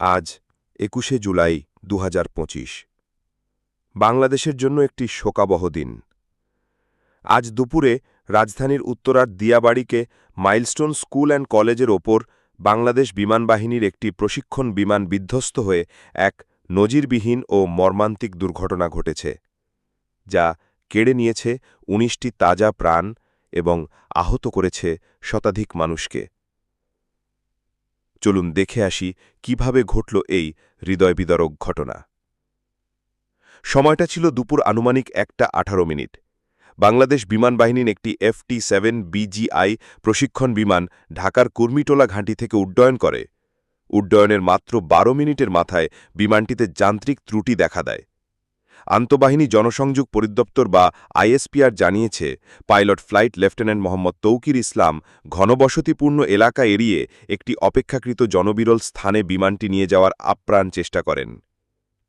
আজ একুশে জুলাই দু হাজার পঁচিশ। বাংলাদেশের জন্য একটি শোকাবহ দিন। আজ দুপুরে রাজধানীর উত্তরার দিয়াবাড়িকে মাইলস্টোন স্কুল অ্যান্ড কলেজের ওপর বাংলাদেশ বিমানবাহিনীর একটি প্রশিক্ষণ বিমান বিধ্বস্ত হয়ে এক নজিরবিহীন ও মর্মান্তিক দুর্ঘটনা ঘটেছে, যা কেড়ে নিয়েছে উনিশটি তাজা প্রাণ এবং আহত করেছে শতাধিক মানুষকে। চলুন দেখে আসি কীভাবে ঘটল এই হৃদয় হৃদয়বিদারক ঘটনা। সময়টা ছিল দুপুর আনুমানিক একটা আঠারো মিনিট। বাংলাদেশ বিমান বাহিনীর একটি এফটি সেভেন বিজিআই প্রশিক্ষণ বিমান ঢাকার কুর্মিটোলা ঘাঁটি থেকে উড্ডয়ন করে। উড্ডয়নের মাত্র বারো মিনিটের মাথায় বিমানটিতে যান্ত্রিক ত্রুটি দেখা দেয়। আন্তঃবাহিনী জনসংযোগ পরিদপ্তর বা আইএসপিআর জানিয়েছে, pilot flight lieutenant Mohammad Tauqir Islam ঘনবসতিপূর্ণ এলাকা এড়িয়ে একটি অপেক্ষাকৃত জনবিরল স্থানে বিমানটি নিয়ে যাওয়ার আপ্রাণ চেষ্টা করেন।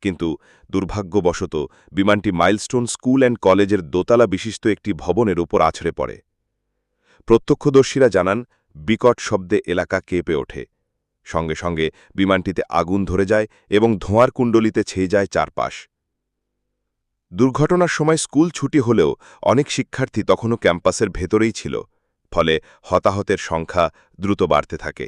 কিন্তু দুর্ভাগ্যবশত বিমানটি মাইলস্টোন স্কুল অ্যান্ড কলেজের দোতলা বিশিষ্ট একটি ভবনের উপর আছড়ে পড়ে। প্রত্যক্ষদর্শীরা জানান, বিকট শব্দে এলাকা কেঁপে ওঠে। সঙ্গে সঙ্গে বিমানটিতে আগুন ধরে যায় এবং ধোঁয়ার কুণ্ডলিতে ছেয়ে যায় চারপাশ। দুর্ঘটনার সময় স্কুল ছুটি হলেও অনেক শিক্ষার্থী তখনও ক্যাম্পাসের ভেতরেই ছিল, ফলে হতাহতের সংখ্যা দ্রুত বাড়তে থাকে।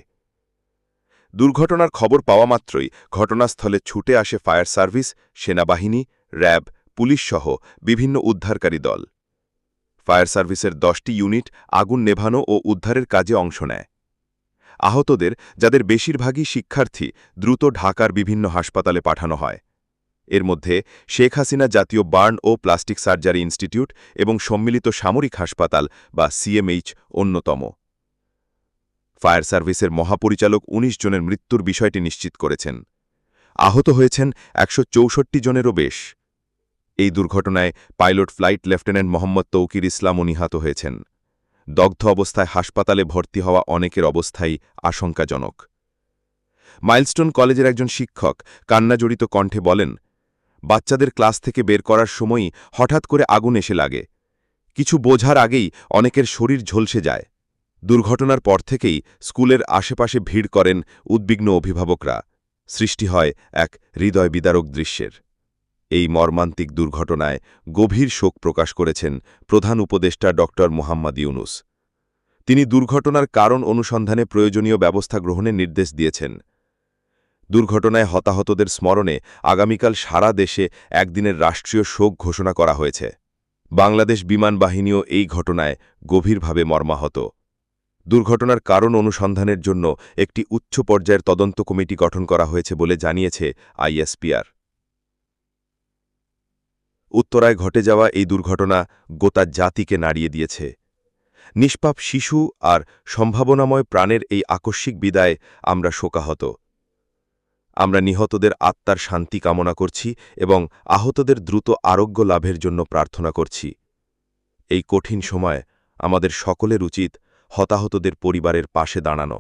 দুর্ঘটনার খবর পাওয়া মাত্রই ঘটনাস্থলে ছুটে আসে ফায়ার সার্ভিস, সেনাবাহিনী, র্যাব পুলিশসহ বিভিন্ন উদ্ধারকারী দল। ফায়ার সার্ভিসের দশটি ইউনিট আগুন নেভানো ও উদ্ধারের কাজে অংশ নেয়। আহতদের, যাদের বেশিরভাগই শিক্ষার্থী, দ্রুত ঢাকার বিভিন্ন হাসপাতালে পাঠানো হয়। এর মধ্যে শেখ হাসিনা জাতীয় বার্ন ও প্লাস্টিক সার্জারি ইনস্টিটিউট এবং সম্মিলিত সামরিক হাসপাতাল বা সিএমএইচ অন্যতম। ফায়ার সার্ভিসের মহাপরিচালক ১৯ জনের মৃত্যুর বিষয়টি নিশ্চিত করেছেন। আহত হয়েছেন একশ চৌষট্টি জনেরও বেশ। এই দুর্ঘটনায় pilot flight lieutenant Mohammad Tauqir ইসলামও নিহত হয়েছেন। দগ্ধ অবস্থায় হাসপাতালে ভর্তি হওয়া অনেকের অবস্থাই আশঙ্কাজনক। মাইলস্টোন কলেজের একজন শিক্ষক কান্নাজড়িত কণ্ঠে বলেন বাচ্চাদের ক্লাস থেকে বের করার সময়ই হঠাৎ করে আগুন এসে লাগে। কিছু বোঝার আগেই অনেকের শরীর ঝলসে যায়। দুর্ঘটনার পর থেকেই স্কুলের আশেপাশে ভিড় করেন উদ্বিগ্ন অভিভাবকরা। সৃষ্টি হয় এক হৃদয় বিদারক দৃশ্যের। এই মর্মান্তিক দুর্ঘটনায় গভীর শোক প্রকাশ করেছেন প্রধান উপদেষ্টা ড. মোহাম্মদ ইউনুস। তিনি দুর্ঘটনার কারণ অনুসন্ধানে প্রয়োজনীয় ব্যবস্থা গ্রহণের নির্দেশ দিয়েছেন। দুর্ঘটনায় হতাহতদের স্মরণে আগামীকাল সারা দেশে একদিনের রাষ্ট্রীয় শোক ঘোষণা করা হয়েছে। বাংলাদেশ বিমান বাহিনীও এই ঘটনায় গভীরভাবে মর্মাহত। দুর্ঘটনার কারণ অনুসন্ধানের জন্য একটি উচ্চ পর্যায়ের তদন্ত কমিটি গঠন করা হয়েছে বলে জানিয়েছে আইএসপিআর। উত্তরায় ঘটে যাওয়া এই দুর্ঘটনা গোতা জাতিকে নাড়িয়ে দিয়েছে। নিষ্পাপ শিশু আর সম্ভাবনাময় প্রাণের এই আকস্মিক বিদায় আমরা শোকাহত। আমরা নিহতদের আত্মার শান্তি কামনা করছি এবং আহতদের দ্রুত আরোগ্য লাভের জন্য প্রার্থনা করছি। এই কঠিন সময় আমাদের সকলের উচিত হতাহতদের পরিবারের পাশে দাঁড়ানো।